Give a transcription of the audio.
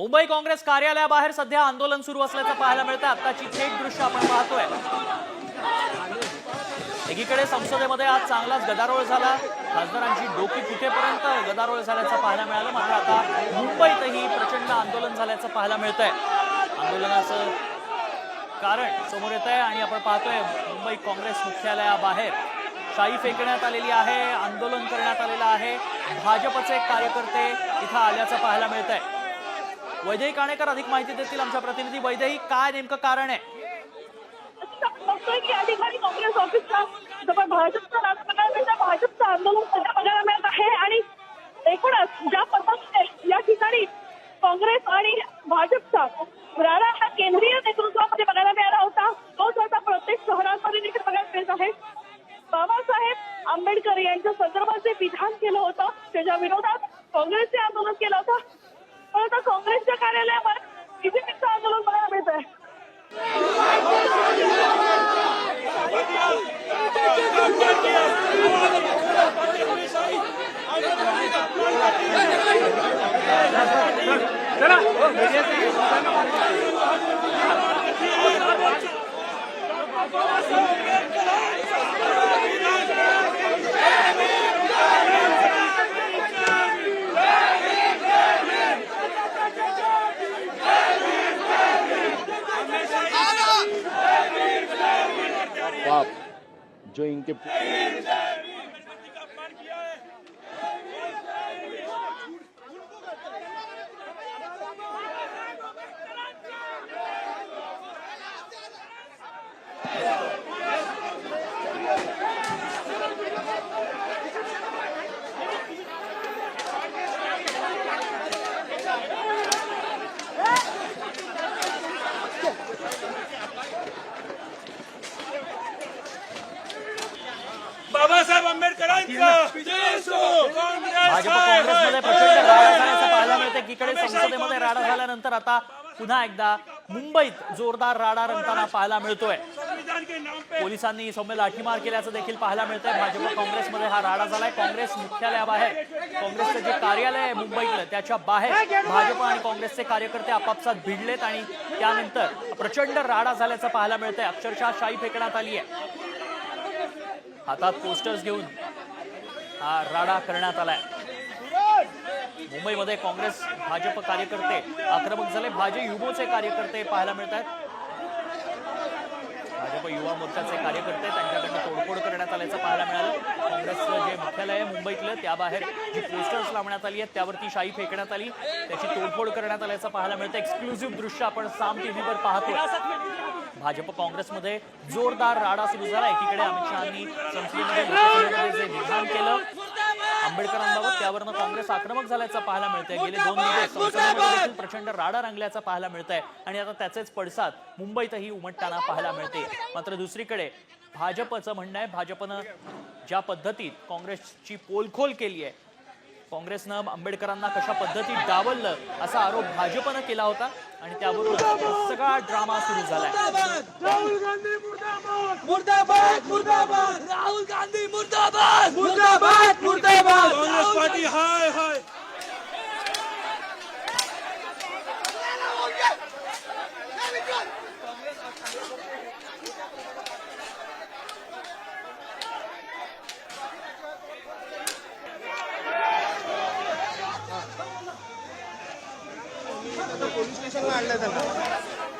मुंबई काँग्रेस कार्यालयाबाहेर सध्या आंदोलन सुरू असल्याचं पाहायला मिळतं. आत्ताची थेट दृश्य आपण पाहतोय. एकीकडे संसदेमध्ये आज चांगलाच गदारोळ झाला. खासदारांची डोकी कुठेपर्यंत गदारोळ झाल्याचं पाहायला मिळालं? मात्र आता मुंबईतही प्रचंड आंदोलन झाल्याचं पाहायला मिळतंय. आंदोलनाचं कारण समोर येत आहे आणि आपण पाहतोय मुंबई काँग्रेस मुख्यालयाबाहेर शाई फेकण्यात आलेली आहे आंदोलन करण्यात आलेलं आहे. भाजपचे कार्यकर्ते इथं आल्याचं पाहायला मिळत आहे वैदेही काणेकर अधिक माहिती देतील आमच्या प्रतिनिधी. वैदेही काय नेमकं कारण आहे? बघतोय की या ठिकाणी काँग्रेस ऑफिसचा जवळ भाजपचं राजकारणापेक्षा भाजपचं आंदोलन सध्या बघायला मिळत आहे. आणि एकूणच ज्या पद्धतीने या ठिकाणी काँग्रेस आणि भाजपचा राडा हा केंद्रीय नेतृत्वामध्ये बघायला मिळाला होता तोच आता प्रत्येक शहरांमध्ये देखील बघायला मिळत आहे. बाबासाहेब आंबेडकर यांच्या संदर्भात जे विधान केलं होतं त्याच्या विरोधात काँग्रेसचे आंदोलन केलं होतं. पण आता काँग्रेसच्या कार्यालयावर बीजेपीचं आंदोलन बघायला मिळत आहे जो इनके बाबासाहेब आंबेडकरांचं काँग्रेस भाजप हाय, काँग्रेसमध्ये हाय, प्रचंड राडा झाल्याचं पाहायला. मिळतं एकीकडे संसदेमध्ये राडा. झाल्यानंतर आता पुन्हा एकदा मुंबईत जोरदार राडा रंगताना पाहायला मिळतोय. पोलिसांनी सौम्य लाठीमार केल्याचं देखील पाहायला मिळतंय. भाजप काँग्रेसमध्ये हा राडा झालाय. काँग्रेस मुख्यालयाबाहेर काँग्रेसचं जे कार्यालय आहे मुंबईतलं त्याच्या बाहेर भाजप आणि काँग्रेसचे कार्यकर्ते आपापसात भिडलेत आणि त्यानंतर प्रचंड राडा झाल्याचं पाहायला मिळतंय. अक्षरशः शाई फेकण्यात आली आहे हातात पोस्टर्स घेऊन. हा राडा करण्यात आलाय. मुंबईमध्ये काँग्रेस भाजप कार्यकर्ते आक्रमक झाले. भाजप युमोचे कार्यकर्ते पाहायला मिळत आहेत. भाजप युवा मोर्चाचे कार्यकर्ते त्यांच्याकडनं तोडफोड करण्यात आल्याचं पाहायला मिळालं. काँग्रेसचं जे मुख्यालय आहे मुंबईतलं त्याबाहेर जी पोस्टर्स लावण्यात आली आहेत त्यावरती शाई फेकण्यात आली. त्याची तोडफोड करण्यात आल्याचं पाहायला मिळतं. एक्सक्लुझिव्ह दृश्य आपण साम टीव्हीवर पाहतो भाजप काँग्रेसमध्ये जोरदार राडा सुरू झाला. एकीकडे अमित शहानी संसदेमध्ये जे विधान त्यावरनं काँग्रेस आक्रमक झाल्याचं पाहायला मिळतंय. गेले दोन दिवस प्रचंड राडा रंगल्याचं पाहायला मिळतंय. आणि आता त्याचेच पडसाद मुंबईतही उमटताना पाहायला मिळते मात्र दुसरीकडे भाजपचं म्हणणं आहे भाजपनं ज्या पद्धतीत काँग्रेसची पोलखोल केली आहे काँग्रेसनं आंबेडकरांना कशा पद्धतीत डावललं असा आरोप भाजपनं केला होता आणि त्यावरून सगळा ड्रामा सुरू झालाय. राहुल गांधी मुर्दाबाद! राहुल गांधी मुर्दाबाद! पोलीस स्टेशनला आणलं त्यांना